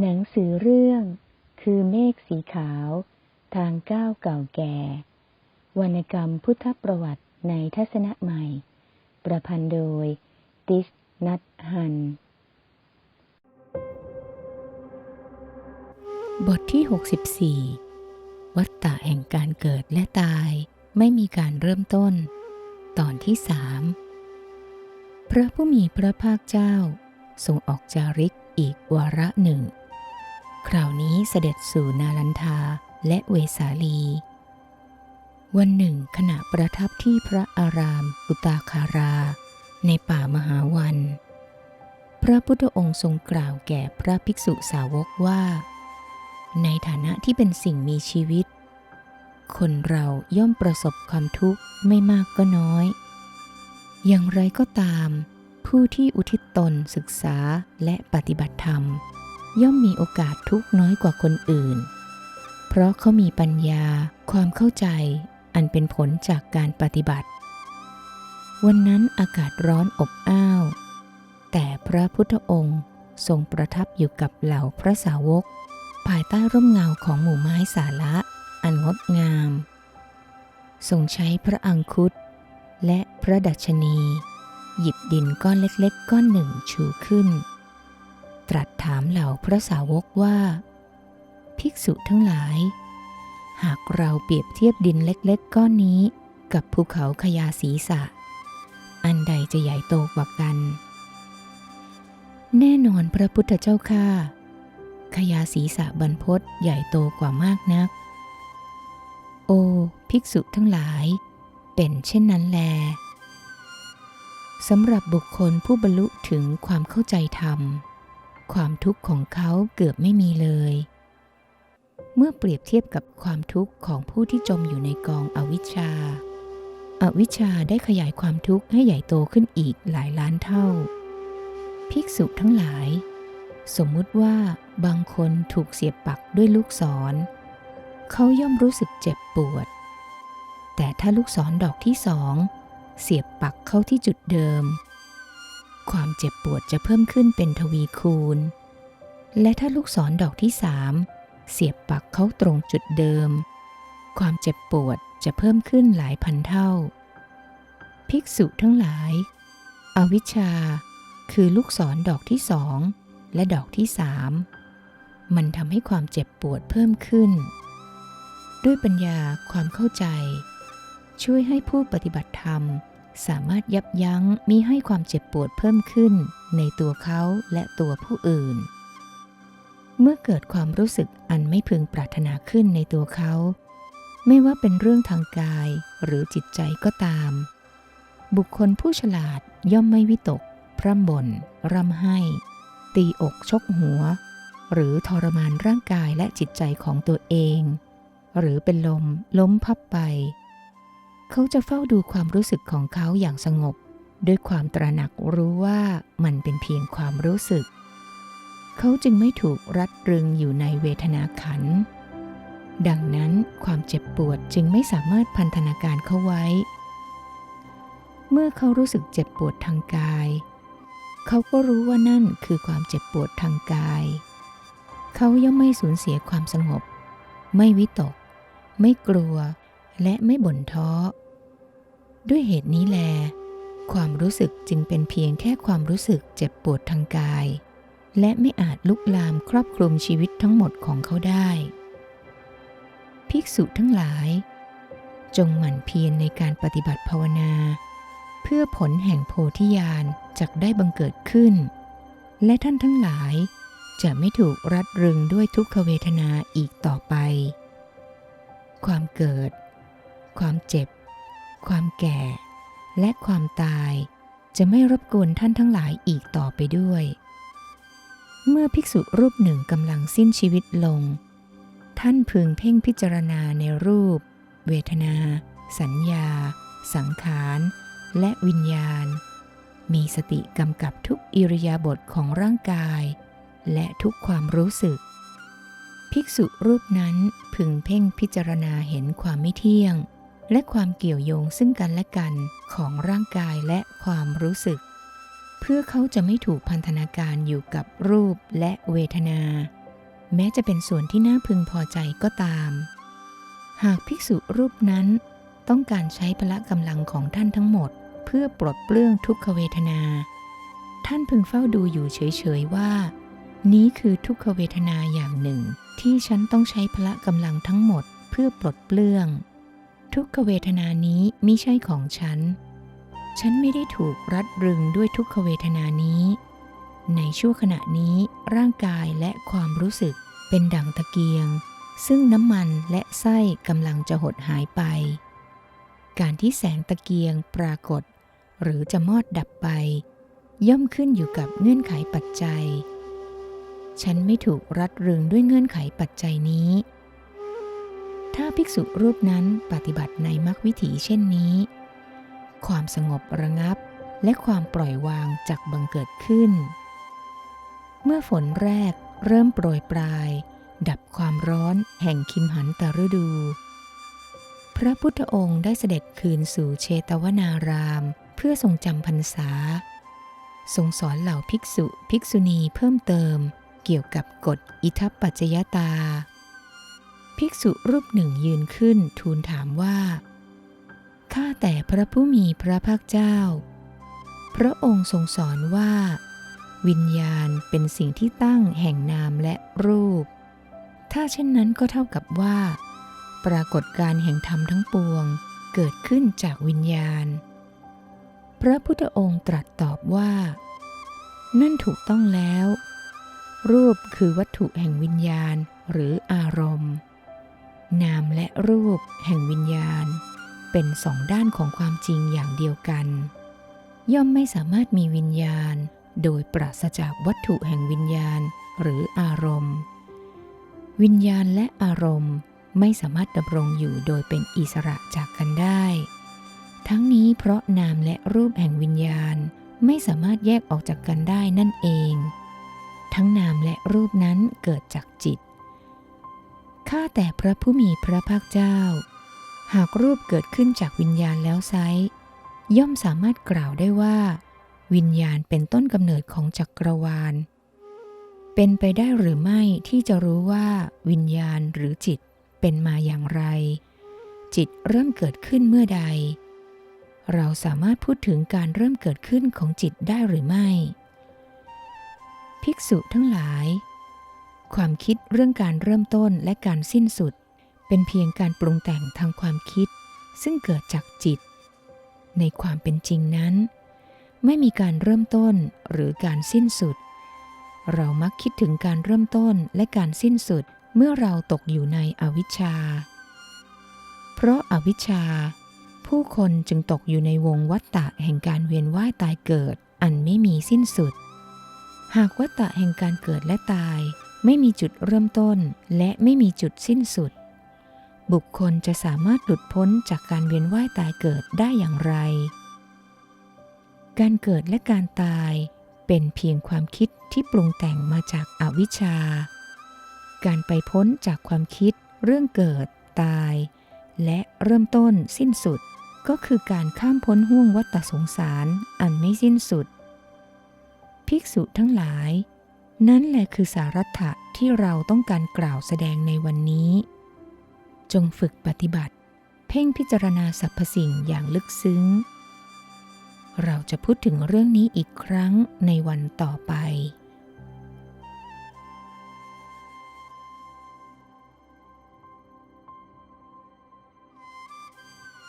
หนังสือเรื่อง คือเมฆสีขาว ทางก้าวเก่าแก่ วรรณกรรมพุทธประวัติในทัศนะใหม่ ประพันธ์โดย ติสนัทฮัน บทที่ 64 วัฏฏะแห่งการเกิดและตายไม่มีการเริ่มต้น ตอนที่สามพระผู้มีพระภาคเจ้าทรงออกจาริกอีกวาระหนึ่ง คราวนี้เสด็จสู่นาลันทาและเวสาลี วันหนึ่งขณะประทับที่พระอารามอุตาคารา ในป่ามหาวัน พระพุทธองค์ทรงกล่าวแก่พระภิกษุสาวกว่า ในฐานะที่เป็นสิ่งมีชีวิต คนเราย่อมประสบความทุกข์ไม่มากก็น้อย อย่างไรก็ตาม ผู้ที่อุทิศตนศึกษาและปฏิบัติธรรม ย่อมมีโอกาสทุกน้อยกว่าคนอื่น เพราะเขามีปัญญาความเข้าใจอันเป็นผลจากการปฏิบัติ วันนั้นอากาศร้อนอบอ้าว แต่พระพุทธองค์ทรงประทับอยู่กับเหล่าพระสาวก ภายใต้ร่มเงาของหมู่ไม้สาระอันงดงาม ทรงใช้พระอังคุดและพระดัชนี หยิบดินก้อนเล็กๆ ก้อนหนึ่งชูขึ้น ตรัสถามเหล่าพระสาวกว่า ภิกษุทั้งหลาย หากเราเปรียบเทียบดินเล็กๆก้อนนี้กับภูเขาขยาศีสะ อันใดจะใหญ่โตกว่ากัน แน่นอนพระพุทธเจ้าข้าขยาศีสะบรรพศใหญ่โตกว่ามากนัก โอ ภิกษุทั้งหลาย เป็นเช่นนั้นแลสำหรับบุคคลผู้บรรลุถึงความเข้าใจธรรม ความทุกข์ของเขาเกือบไม่มีเลย เมื่อเปรียบเทียบกับความทุกข์ของผู้ที่จมอยู่ในกองอวิชชาอวิชชาได้ขยายความทุกข์ให้ใหญ่โตขึ้นอีกหลายล้านเท่า ภิกษุทั้งหลาย สมมุติว่าบางคนถูกเสียบปักด้วยลูกศร เขาย่อมรู้สึกเจ็บปวด แต่ถ้าลูกศรดอกที่สอง เสียบปักเข้าที่จุดเดิม ความเจ็บปวดจะเพิ่มขึ้นเป็นทวีคูณ และถ้าลูกศรดอกที่สามเสียบปักเข้าตรงจุดเดิม ความเจ็บปวดจะเพิ่มขึ้นหลายพันเท่า ภิกษุทั้งหลาย อวิชชา คือลูกศรดอกที่สองและดอกที่สามมันทำให้ความเจ็บปวดเพิ่มขึ้น ด้วยปัญญาความเข้าใจ ช่วยให้ผู้ปฏิบัติธรรม สามารถยับยั้งมิให้ความเจ็บปวดเพิ่มขึ้นในตัวเขาและตัวผู้อื่น เมื่อเกิดความรู้สึกอันไม่พึงปรารถนาขึ้นในตัวเขา ไม่ว่าเป็นเรื่องทางกายหรือจิตใจก็ตาม บุคคลผู้ฉลาดย่อมไม่วิตก พร่ำบ่นร่ำไห้ ตีอกชกหัว หรือทรมานร่างกายและจิตใจของตัวเอง หรือเป็นลมล้มพับไป เขาจะเฝ้าดูความรู้สึกของเขาอย่างสงบ ด้วยความตระหนักรู้ว่ามันเป็นเพียงความรู้สึก เขาจึงไม่ถูกรัดรึงอยู่ในเวทนาขัน ดังนั้นความเจ็บปวดจึงไม่สามารถพันธนาการเขาไว้ เมื่อเขารู้สึกเจ็บปวดทางกาย เขาก็รู้ว่านั่นคือความเจ็บปวดทางกาย เขาย่อมไม่สูญเสียความสงบ ไม่วิตก ไม่กลัว และไม่บ่นท้อ ด้วยเหตุนี้แล ความรู้สึกจึงเป็นเพียงแค่ความรู้สึกเจ็บปวดทางกาย และไม่อาจลุกลามครอบคลุมชีวิตทั้งหมดของเขาได้ ภิกษุทั้งหลาย จงหมั่นเพียรในการปฏิบัติภาวนา เพื่อผลแห่งโพธิญาณจะได้บังเกิดขึ้น และท่านทั้งหลายจะไม่ถูกรัดรึงด้วยทุกขเวทนาอีกต่อไป ความเกิด ความเจ็บ ความแก่ และความตายจะไม่รบกวนท่านทั้งหลายอีกต่อไปด้วย เมื่อภิกษุรูปหนึ่งกำลังสิ้นชีวิตลง ท่านพึงเพ่งพิจารณาในรูป เวทนา สัญญา สังขาร และวิญญาณ มีสติกำกับทุกอิริยาบถของร่างกาย และทุกความรู้สึก ภิกษุรูปนั้นพึงเพ่งพิจารณาเห็นความไม่เที่ยง และความเกี่ยวโยงซึ่งกันและกันของร่างกายและความรู้สึก เพื่อเขาจะไม่ถูกพันธนาการอยู่กับรูปและเวทนา แม้จะเป็นส่วนที่น่าพึงพอใจก็ตาม หากภิกษุรูปนั้นต้องการใช้พละกำลังของท่านทั้งหมด เพื่อปลดเปลื้องทุกขเวทนา ท่านพึงเฝ้าดูอยู่เฉยๆว่า นี้คือทุกขเวทนาอย่างหนึ่ง ที่ฉันต้องใช้พละกำลังทั้งหมดเพื่อปลดเปลื้อง ทุกขเวทนานี้มิใช่ของฉัน ฉันไม่ได้ถูกรัดรึงด้วยทุกขเวทนานี้ ในชั่วขณะนี้ร่างกายและความรู้สึกเป็นดั่งตะเกียง ซึ่งน้ำมันและไส้กำลังจะหดหายไป การที่แสงตะเกียงปรากฏ หรือจะมอดดับไป ย่อมขึ้นอยู่กับเงื่อนไขปัจจัย ฉันไม่ถูกรัดรึงด้วยเงื่อนไขปัจจัยนี้ ถ้าภิกษุรูปนั้นปฏิบัติในมรรควิถีเช่นนี้ ความสงบระงับและความปล่อยวางจากบังเกิดขึ้น เมื่อฝนแรกเริ่มโปรยปลาย ดับความร้อนแห่งคิมหันตฤดู พระพุทธองค์ได้เสด็จคืนสู่เชตวนาราม เพื่อทรงจำพรรษา ทรงสอนเหล่าภิกษุภิกษุณีเพิ่มเติมเกี่ยวกับกฎอิทัปปัจจยตา ภิกษุรูปหนึ่งยืนขึ้นทูลถามว่า ข้าแต่พระผู้มีพระภาคเจ้า พระองค์ทรงสอนว่า วิญญาณเป็นสิ่งที่ตั้งแห่งนามและรูป ถ้าเช่นนั้นก็เท่ากับว่า ปรากฏการแห่งธรรมทั้งปวงเกิดขึ้นจากวิญญาณ พระพุทธองค์ตรัสตอบว่า นั่นถูกต้องแล้ว รูปคือวัตถุแห่งวิญญาณหรืออารมณ์ นามและรูปแห่งวิญญาณ เป็นสองด้านของความจริงอย่างเดียวกัน ย่อมไม่สามารถมีวิญญาณ โดยปราศจากวัตถุแห่งวิญญาณหรืออารมณ์ วิญญาณและอารมณ์ไม่สามารถดำรงอยู่โดยเป็นอิสระจากกันได้ ทั้งนี้เพราะนามและรูปแห่งวิญญาณไม่สามารถแยกออกจากกันได้นั่นเอง ทั้งนามและรูปนั้นเกิดจากจิต ข้าแต่พระผู้มีพระภาคเจ้า หากรูปเกิดขึ้นจากวิญญาณแล้วไซย่อมสามารถกล่าวได้ว่า วิญญาณเป็นต้นกำเนิดของจักรวาล เป็นไปได้หรือไม่ที่จะรู้ว่าวิญญาณหรือจิตเป็นมาอย่างไร จิตเริ่มเกิดขึ้นเมื่อใด เราสามารถพูดถึงการเริ่มเกิดขึ้นของจิตได้หรือไม่ ภิกษุทั้งหลาย ความคิดเรื่องการเริ่มต้นและการสิ้นสุด เป็นเพียงการปรุงแต่งทางความคิด ซึ่งเกิดจากจิต ในความเป็นจริงนั้น ไม่มีการเริ่มต้นหรือการสิ้นสุด เรามักคิดถึงการเริ่มต้นและการสิ้นสุดเมื่อเราตกอยู่ในอวิชชา เพราะอาวิชชา ผู้คนจึงตกอยู่ในวงวัฏฏะแห่งการเวียนว่ายตายเกิดอันไม่มีสิ้นสุด หากวัฏฏะแห่งการเกิดและตาย ไม่มีจุดเริ่มต้นและไม่มีจุดสิ้นสุด บุคคลจะสามารถหลุดพ้นจากการเวียนว่ายตายเกิดได้อย่างไร การเกิดและการตายเป็นเพียงความคิดที่ปรุงแต่งมาจากอาวิชชา การไปพ้นจากความคิดเรื่องเกิดตาย และเริ่มต้นสิ้นสุดก็คือการข้ามพ้นห่วงวัฏสงสารอันไม่สิ้นสุด ภิกษุทั้งหลาย นั่นแหละคือสารัตถะที่เราต้องการกล่าวแสดงในวันนี้ จงฝึกปฏิบัติ เพ่งพิจารณาสรรพสิ่งอย่างลึกซึ้ง เราจะพูดถึงเรื่องนี้อีกครั้งในวันต่อไป